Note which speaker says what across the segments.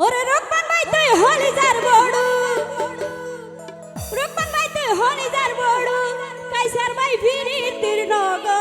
Speaker 1: ওরে রকমান ভাই তুই হলি যার বড়ু। রকমান ভাই তুই হলি যার বড়ু। কাইসার ভাই ফিরি তীর নগর।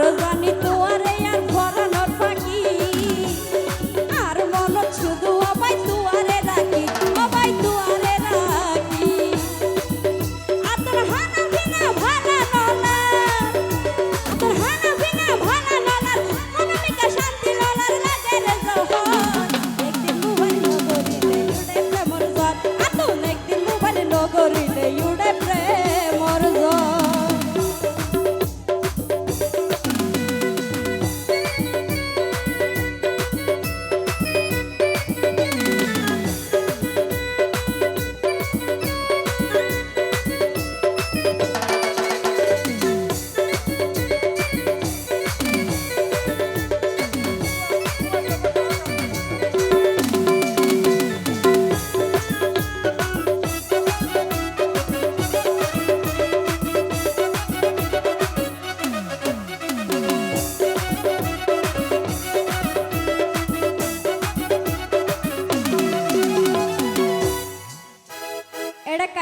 Speaker 1: রোজানি তোয়ারে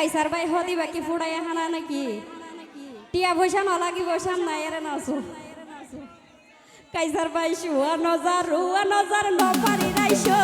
Speaker 1: কাইসার ভাই, হদি বাকি ফুড়াই হানা নাকি? টিয়া পয়সা ন লাগিব সামনা এর নাসু কাইসার ভাই, শুয়া নজার, রুয়া নজার ন পারি রাইশো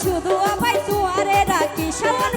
Speaker 1: শুধু আবাই সুয়ারে রাখি সামান